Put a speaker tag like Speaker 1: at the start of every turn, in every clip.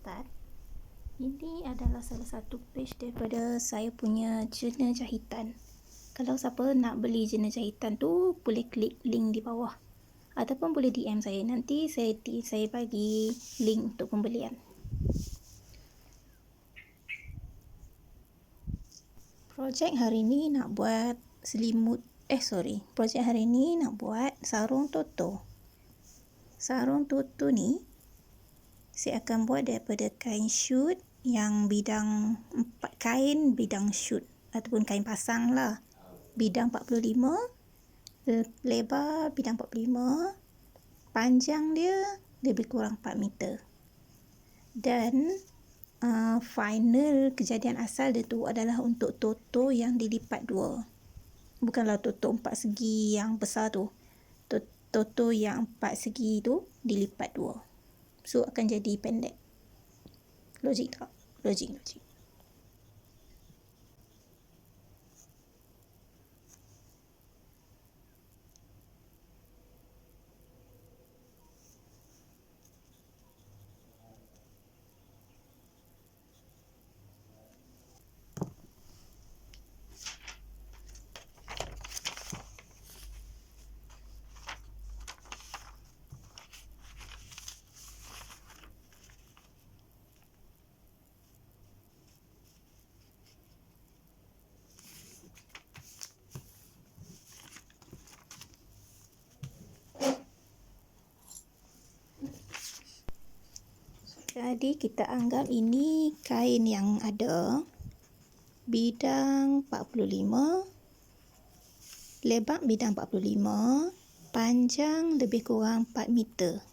Speaker 1: start. Ini adalah salah satu page daripada saya punya jurnal jahitan. Kalau siapa nak beli jurnal jahitan tu, boleh klik link di bawah. Ataupun boleh DM saya. Nanti saya saya bagi link untuk pembelian. Projek hari ni nak buat selimut eh sorry. Projek hari ni nak buat sarung toto. Sarung toto ni saya akan buat daripada kain shoot yang bidang empat kain bidang shoot ataupun kain pasang lah. Bidang 45 lebar bidang 45 panjang dia lebih kurang 4 meter. Dan uh, final kejadian asal dia tu adalah untuk toto yang dilipat dua. Bukanlah toto empat segi yang besar tu. Toto yang empat segi tu dilipat dua So akan jadi pendek. Logik tak? Logik, logik. Jadi kita anggap ini kain yang ada bidang 45 lebar bidang 45 panjang lebih kurang 4 meter.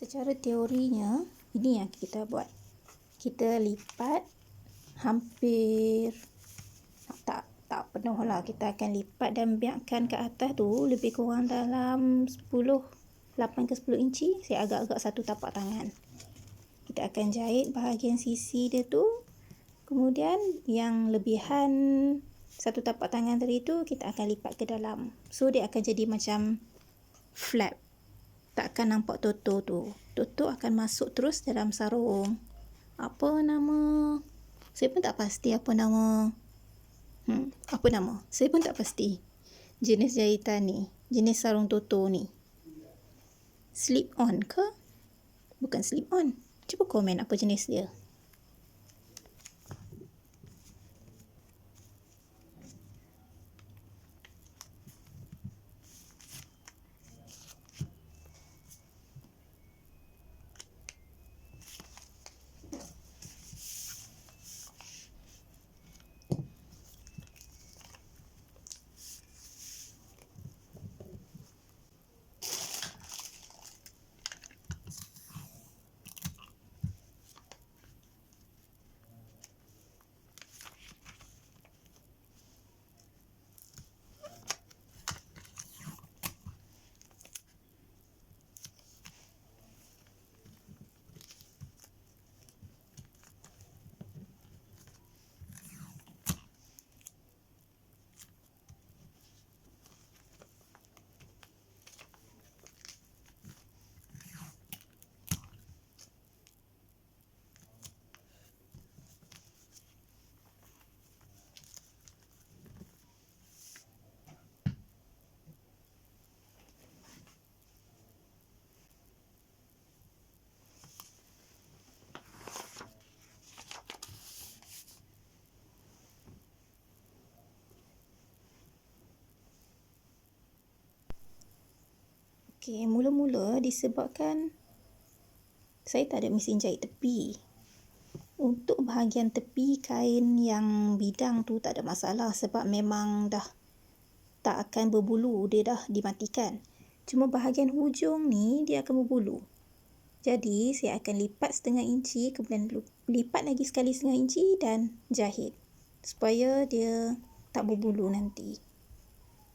Speaker 1: Secara teorinya ini yang kita buat. Kita lipat hampir tak tak penuh lah. Kita akan lipat dan biarkan ke atas tu lebih kurang dalam 10 8 ke 10 inci. Saya agak-agak satu tapak tangan. Kita akan jahit bahagian sisi dia tu. Kemudian yang lebihan satu tapak tangan tadi tu kita akan lipat ke dalam. So dia akan jadi macam flap takkan nampak Toto tu. Toto akan masuk terus dalam sarung. Apa nama? Saya pun tak pasti apa nama. Hmm, apa nama? Saya pun tak pasti. Jenis jahitan ni. Jenis sarung Toto ni. Slip on ke? Bukan slip on. Cuba komen apa jenis dia. Okey, mula-mula disebabkan saya tak ada mesin jahit tepi. Untuk bahagian tepi kain yang bidang tu tak ada masalah sebab memang dah tak akan berbulu, dia dah dimatikan. Cuma bahagian hujung ni dia akan berbulu. Jadi saya akan lipat setengah inci, kemudian lipat lagi sekali setengah inci dan jahit. Supaya dia tak berbulu nanti.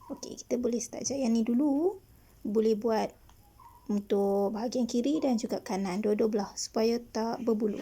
Speaker 1: Okey, kita boleh start jahit yang ni dulu. Boleh buat untuk bahagian kiri dan juga kanan, dua-dua belah supaya tak berbulu.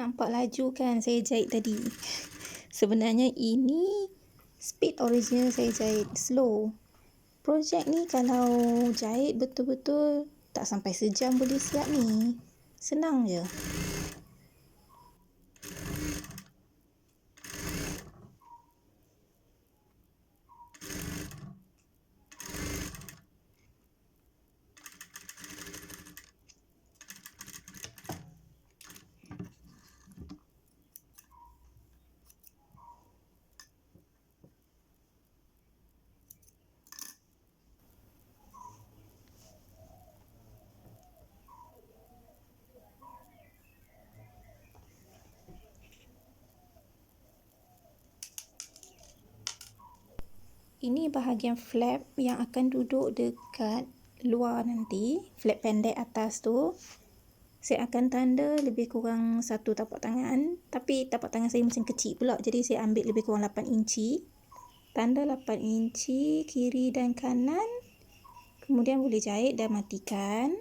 Speaker 1: Nampak laju kan saya jahit tadi. Sebenarnya ini speed original saya jahit slow. Projek ni kalau jahit betul-betul tak sampai sejam boleh siap ni. Senang je. Ini bahagian flap yang akan duduk dekat luar nanti. Flap pendek atas tu. Saya akan tanda lebih kurang satu tapak tangan. Tapi tapak tangan saya macam kecil pula. Jadi saya ambil lebih kurang 8 inci. Tanda 8 inci kiri dan kanan. Kemudian boleh jahit dan matikan.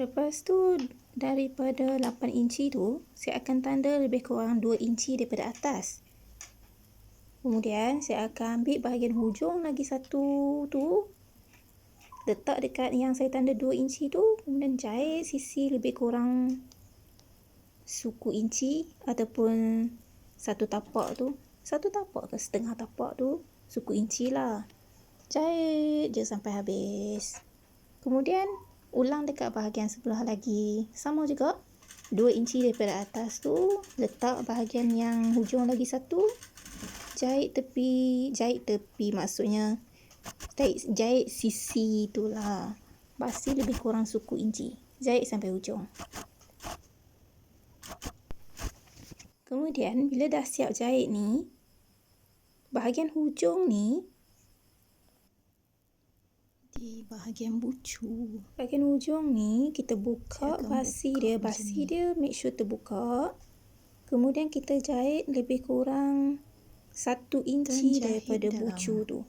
Speaker 1: Lepas tu daripada 8 inci tu saya akan tanda lebih kurang 2 inci daripada atas. Kemudian saya akan ambil bahagian hujung lagi satu tu. Letak dekat yang saya tanda 2 inci tu. Kemudian jahit sisi lebih kurang suku inci ataupun satu tapak tu. Satu tapak ke setengah tapak tu. Suku inci lah. Jahit je sampai habis. Kemudian ulang dekat bahagian sebelah lagi. Sama juga. 2 inci daripada atas tu. Letak bahagian yang hujung lagi satu jahit tepi jahit tepi maksudnya jahit, jahit sisi itulah basi lebih kurang suku inci jahit sampai hujung kemudian bila dah siap jahit ni bahagian hujung ni
Speaker 2: di bahagian bucu
Speaker 1: bahagian hujung ni kita buka basi dia basi dia make sure terbuka kemudian kita jahit lebih kurang satu inci daripada bucu tu.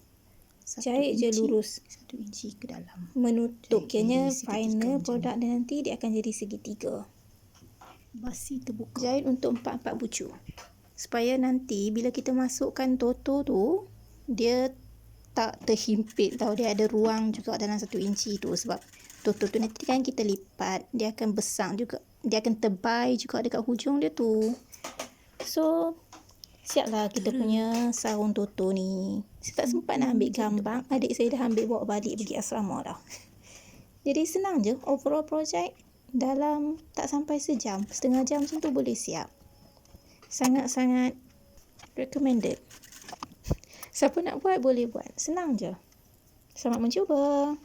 Speaker 1: Jahit je lurus.
Speaker 2: Satu inci ke dalam.
Speaker 1: Menutup. Kayaknya final produk dia nanti dia akan jadi segitiga.
Speaker 2: Basi terbuka.
Speaker 1: Jahit untuk empat-empat bucu. Supaya nanti bila kita masukkan toto tu, dia tak terhimpit tau. Dia ada ruang juga dalam satu inci tu. Sebab toto tu nanti kan kita lipat. Dia akan besar juga. Dia akan tebal juga dekat hujung dia tu. So, siaplah kita punya sarung toto ni. Saya tak sempat nak ambil gambar. Adik saya dah ambil bawa balik pergi asrama dah. Jadi senang je overall project dalam tak sampai sejam. Setengah jam macam tu boleh siap. Sangat-sangat recommended. Siapa nak buat boleh buat. Senang je. Selamat mencuba.